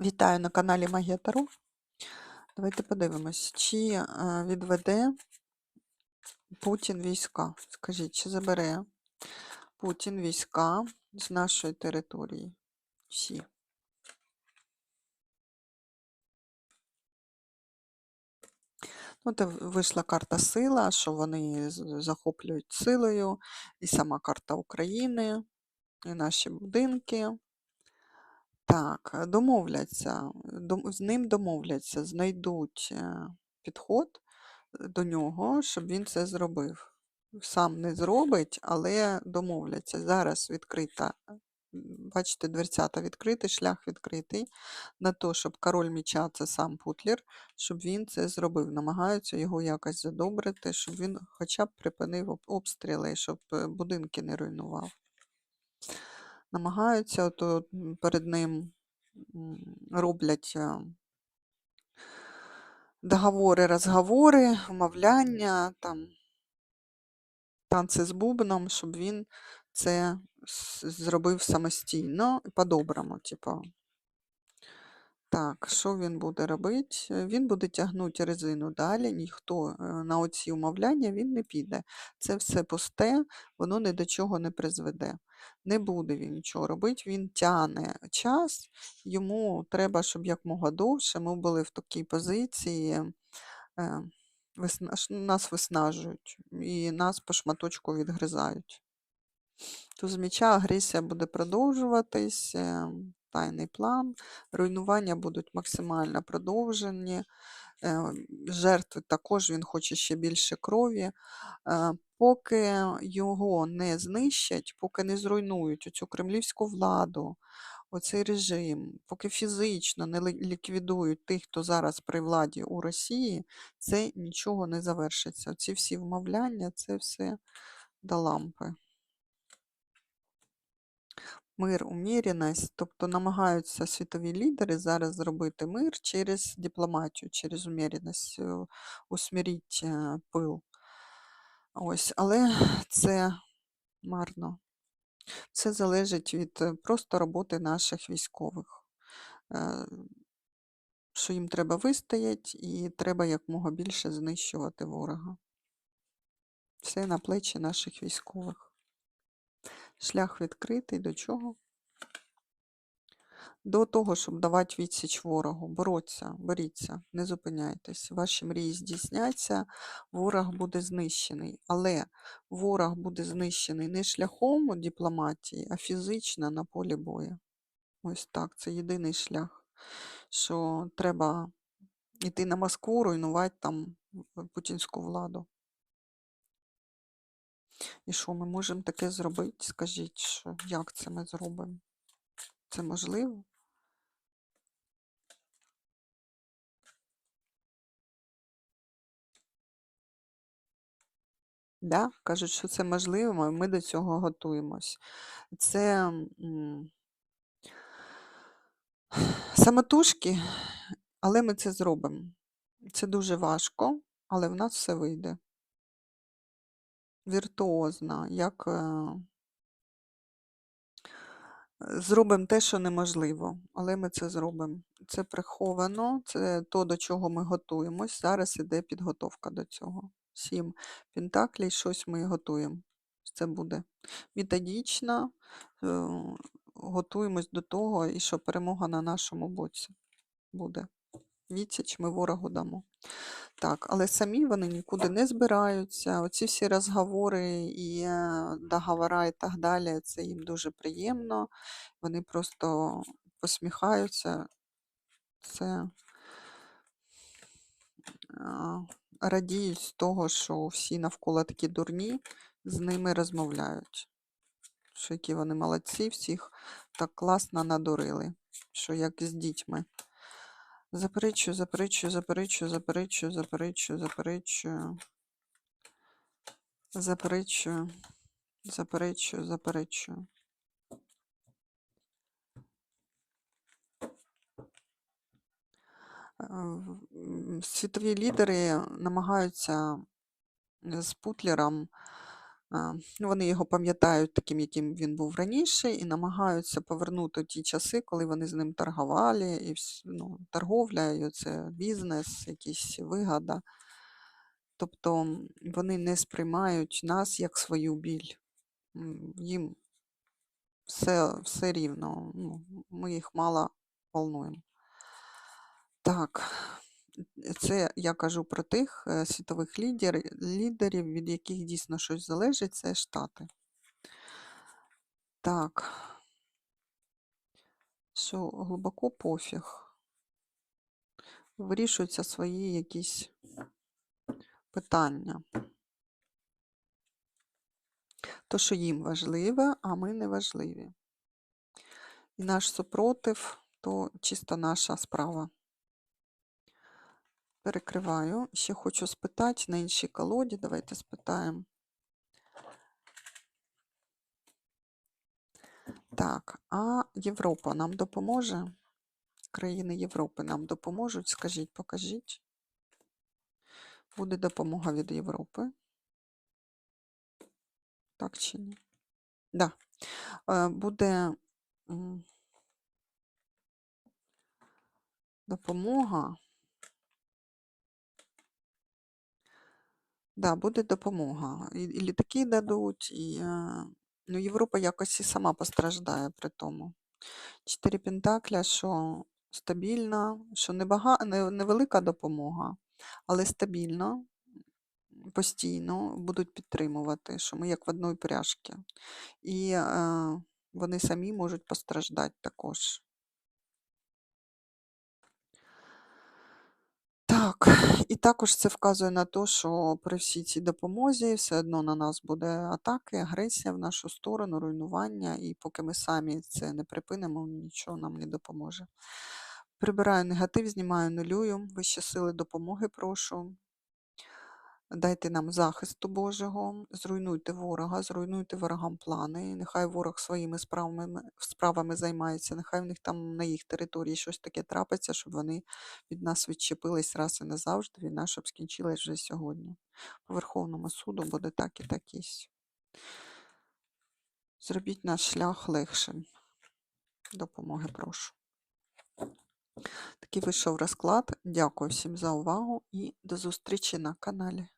Вітаю на каналі Магія. Давайте подивимось, чи е, відведе Путін війська. Скажіть, чи забере Путін війська з нашої території? Всі. Ну, От вийшла карта сила, що вони захоплюють силою, і сама карта України, і наші будинки. Так, е, домовляться, дом- з ним домовляться, знайдуть е, підход е, до нього, щоб він це зробив. Сам не зробить, але домовляться. Зараз відкрита, бачите, дверцята відкриті, шлях відкритий на те, щоб король міча це сам Путлер, щоб він це зробив. Намагаються його якось задобрити, щоб він хоча б припинив об- обстріли, щоб е, будинки не руйнував намагаються, то перед ним роблять е, договори, розговори, умовляння, там, танці з бубном, щоб він це зробив самостійно і по-доброму, типу. Так, що він буде робити? Е, Він буде тягнути резину далі, ніхто е, на оці умовляння він не піде. Це все пусте, воно ні до чого не призведе. Не буде він нічого робити, він тягне час, йому треба, щоб якмога довше ми були в такій позиції, е, нас виснажують і нас по шматочку відгризають. То з м'яча агресія буде продовжуватись, е, тайний план, руйнування будуть максимально продовжені, е, жертви також він хоче ще більше крові. Е, Поки його не знищать, поки не зруйнують оцю кремлівську владу, оцей режим, поки фізично не ліквідують тих, хто зараз при владі у Росії, це нічого не завершиться. Ці всі вмовляння, це все до лампи мир, уміряність, тобто намагаються світові лідери зараз зробити мир через дипломатію, через уміряність, е, усміріть е, пил. Ось, але це марно. Це залежить від е, просто роботи наших військових. Що їм треба вистояти, і треба якмога більше знищувати ворога. Все на плечі наших військових. Шлях відкритий до чого? До того, щоб давати відсіч ворогу, бороться, боріться, не зупиняйтесь. Ваші мрії здійсняться, ворог буде знищений. Але ворог буде знищений не шляхом дипломатії, а фізично на полі бою. Ось так, це єдиний шлях, що треба йти на Москву, руйнувати там путінську владу. І що ми можемо таке зробити? Скажіть, що як це ми зробимо? Це можливо? Да, кажуть, що це можливо, і ми до цього готуємось. Це самотужки, але ми це зробимо. Це дуже важко, але в нас все вийде. Віртуозно, як е, зробимо те, що неможливо, але ми це зробимо. Це приховано, це то, до чого ми готуємось. Зараз іде підготовка до цього. Сім пентаклей, щось ми готуємо. Це буде методично, е, готуємось до того, і що перемога на нашому боці буде. Відсіч ми ворогу дамо. Так, але самі вони нікуди не збираються. Оці всі розговори і е, договора і так далі, це їм дуже приємно. Вони просто посміхаються. Це радіють з того, що всі навколо такі дурні, з ними розмовляють. Що які вони молодці, всіх так класно надурили, що як з дітьми. Заперечую, заперечую, заперечую, заперечую, заперечую, заперечую. Заперечую, заперечую, заперечую. Е, Світові лідери намагаються з Путлером Вони його пам'ятають таким, яким він був раніше, і намагаються повернути ті часи, коли вони з ним торгували, і ну, торговля, і це бізнес, якісь вигода. Тобто вони не сприймають нас як свою біль. Їм все, все рівно. Ну, ми їх мало волнуємо. Так, це я кажу про тих е, світових лідер, лідерів, від яких дійсно щось залежить, це Штати. Так, що глибоко пофіг. Вирішуються свої якісь питання. То, що їм важливе, а ми не важливі. І наш супротив то чисто наша справа. Перекриваю. Ще хочу спитати на іншій колоді. Давайте спитаємо. Так, а Європа нам допоможе? Країни Європи нам допоможуть? Скажіть, покажіть. Буде допомога від Європи. Так чи ні? Да. Е, Буде допомога. Да, буде допомога. І, і літаки дадуть, і е, ну, Європа якось і сама постраждає при тому. Чотири пентакля, що стабільна, що небага, не, невелика допомога, але стабільно, постійно будуть підтримувати, що ми як в одній пряжці. І е, вони самі можуть постраждати також. Так, і також це вказує на те, що при всій цій допомозі все одно на нас буде атаки, агресія в нашу сторону, руйнування, і поки ми самі це не припинимо, нічого нам не допоможе. Прибираю негатив, знімаю нулюю. Вищі сили допомоги прошу. Дайте нам захисту Божого, зруйнуйте ворога, зруйнуйте ворогам плани. Нехай ворог своїми справами, справами займається, нехай в них там на їх території щось таке трапиться, щоб вони від нас відчепились раз і назавжди. Війна, щоб скінчилась вже сьогодні. По Верховному суду буде так і так єсть. Зробіть наш шлях легшим. Допомоги прошу. Такий вийшов розклад. Дякую всім за увагу і до зустрічі на каналі.